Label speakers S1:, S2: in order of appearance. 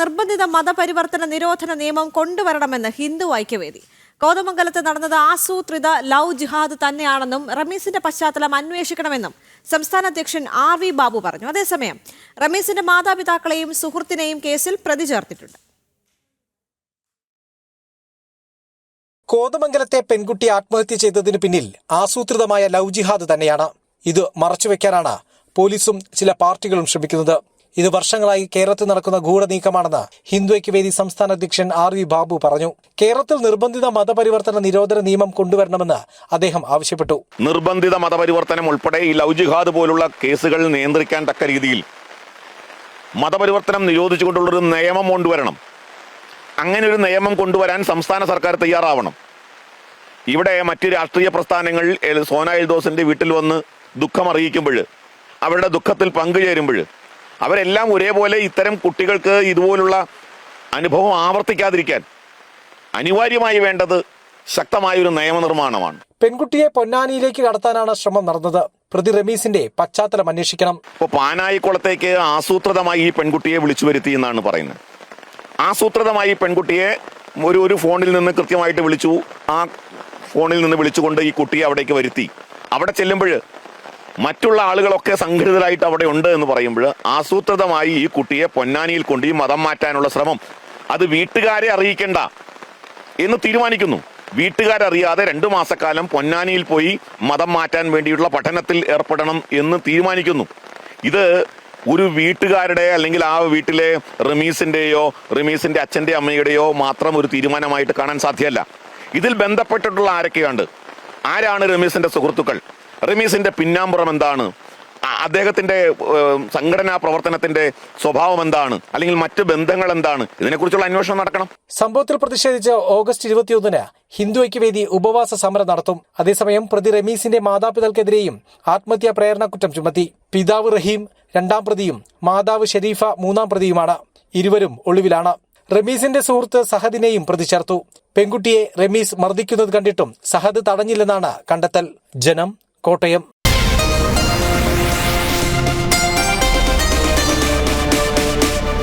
S1: നിർബന്ധിത മതപരിവർത്തന നിരോധന നിയമം കൊണ്ടുവരണമെന്ന് ഹിന്ദു ഐക്യവേദി. കോതമംഗലത്ത് നടന്നത് ആസൂത്രിത ലവ് ജിഹാദ് തന്നെയാണെന്നും റമീസിന്റെ പശ്ചാത്തലം അന്വേഷിക്കണമെന്നും സംസ്ഥാന അധ്യക്ഷൻ ആർ വി ബാബു പറഞ്ഞു. അതേസമയം റമീസിന്റെ മാതാപിതാക്കളെയും സുഹൃത്തിനെയും കേസിൽ പ്രതി ചേർത്തിട്ടുണ്ട്.
S2: കോതമംഗലത്തെ പെൺകുട്ടി ആത്മഹത്യ ചെയ്തതിന് പിന്നിൽ ആസൂത്രിതമായ ലവ് ജിഹാദ് തന്നെയാണ്. ഇത് മറച്ചുവെക്കാനാണ് പോലീസും ചില പാർട്ടികളും ശ്രമിക്കുന്നത്. ഇത് വർഷങ്ങളായി കേരളത്തിൽ നടക്കുന്ന ഗൂഢനീക്കമാണെന്ന് ഹിന്ദു ഐക്യവേദി സംസ്ഥാന അധ്യക്ഷൻ ആർ വി ബാബു പറഞ്ഞു. കേരളത്തിൽ നിർബന്ധിത മതപരിവർത്തന നിരോധന നിയമം കൊണ്ടുവരണമെന്ന് അദ്ദേഹം ആവശ്യപ്പെട്ടു.
S3: നിർബന്ധിത മതപരിവർത്തനം ഉൾപ്പെടെ ഈ ലവ് പോലുള്ള കേസുകൾ നിയന്ത്രിക്കാൻ തക്ക രീതിയിൽ മതപരിവർത്തനം നിരോധിച്ചുകൊണ്ടുള്ളൊരു നിയമം കൊണ്ടുവരണം. അങ്ങനെ ഒരു നിയമം കൊണ്ടുവരാൻ സംസ്ഥാന സർക്കാർ തയ്യാറാവണം. ഇവിടെ മറ്റ് രാഷ്ട്രീയ പ്രസ്ഥാനങ്ങൾ സോന എൽദോസിന്റെ വീട്ടിൽ വന്ന് ദുഃഖം അറിയിക്കുമ്പോൾ അവരുടെ ദുഃഖത്തിൽ പങ്കുചേരുമ്പോൾ അവരെല്ലാം ഒരേപോലെ ഇത്തരം കുട്ടികൾക്ക് ഇതുപോലുള്ള അനുഭവം ആവർത്തിക്കാതിരിക്കാൻ അനിവാര്യമായി വേണ്ടത് ശക്തമായൊരു നിയമനിർമ്മാണമാണ്.
S2: പെൺകുട്ടിയെ പൊന്നാനിയിലേക്ക് കടത്താനാണ് ശ്രമം നടന്നത്. പ്രതി റമീസിന്റെ പശ്ചാത്തലം അന്വേഷിക്കണം.
S3: ഇപ്പോൾ പാനായിക്കുളത്തേക്ക് ആസൂത്രിതമായി ഈ പെൺകുട്ടിയെ വിളിച്ചു വരുത്തി എന്നാണ് പറയുന്നത്. ആസൂത്രിതമായി ഈ പെൺകുട്ടിയെ ഒരു ഒരു ഫോണിൽ നിന്ന് കൃത്യമായിട്ട് വിളിച്ചു. ആ ഫോണിൽ നിന്ന് വിളിച്ചുകൊണ്ട് ഈ കുട്ടിയെ അവിടേക്ക് വരുത്തി. അവിടെ ചെല്ലുമ്പോൾ മറ്റുള്ള ആളുകളൊക്കെ സംഘടിതരായിട്ട് അവിടെ ഉണ്ട് എന്ന് പറയുമ്പോൾ ആസൂത്രിതമായി ഈ കുട്ടിയെ പൊന്നാനിയിൽ കൊണ്ട് ഈ മതം മാറ്റാനുള്ള ശ്രമം. അത് വീട്ടുകാരെ അറിയിക്കേണ്ട എന്ന് തീരുമാനിക്കുന്നു. വീട്ടുകാരറിയാതെ രണ്ടു മാസക്കാലം പൊന്നാനിയിൽ പോയി മതം മാറ്റാൻ വേണ്ടിയിട്ടുള്ള പഠനത്തിൽ ഏർപ്പെടണം എന്ന് തീരുമാനിക്കുന്നു. ഇത് ഒരു വീട്ടുകാരുടെ അല്ലെങ്കിൽ ആ വീട്ടിലെ റമീസിന്റെയോ റമീസിന്റെ അച്ഛന്റെ അമ്മയുടെയോ മാത്രം ഒരു തീരുമാനമായിട്ട് കാണാൻ സാധ്യമല്ല. ഇതിൽ ബന്ധപ്പെട്ടിട്ടുള്ള ആരൊക്കെയുണ്ട്? ആരാണ് റമീസിന്റെ സുഹൃത്തുക്കൾ? റമീസിന്റെ പിന്നാമ്പുറം എന്താണ്? അദ്ദേഹത്തിന്റെ സംഘടനാ പ്രവർത്തനത്തിന്റെ സ്വഭാവം എന്താണ്? അല്ലെങ്കിൽ മറ്റ് ബന്ധങ്ങൾ എന്താണ്? ഇതിനെക്കുറിച്ചുള്ള അന്വേഷണം നടക്കണം.
S2: സംഭവത്തിൽ പ്രതിഷേധിച്ച് ഓഗസ്റ്റ് ഇരുപത്തിയൊന്നിന് ഹിന്ദു ഐക്യവേദി ഉപവാസ സമരം നടത്തും. അതേസമയം പ്രതി റമീസിന്റെ മാതാപിതാക്കൾക്കെതിരെയും ആത്മഹത്യാ പ്രേരണ കുറ്റം ചുമത്തി. പിതാവ് റഹീം രണ്ടാം പ്രതിയും മാതാവ് ഷെരീഫ മൂന്നാം പ്രതിയുമാണ്. ഇരുവരും ഒളിവിലാണ്. റമീസിന്റെ സുഹൃത്ത് സഹദിനെയും പ്രതി ചേർത്തു. പെൺകുട്ടിയെ റമീസ് മർദ്ദിക്കുന്നത് കണ്ടിട്ടും സഹദ് തടഞ്ഞില്ലെന്നാണ് കണ്ടെത്തൽ. ജനം കോട്ടയം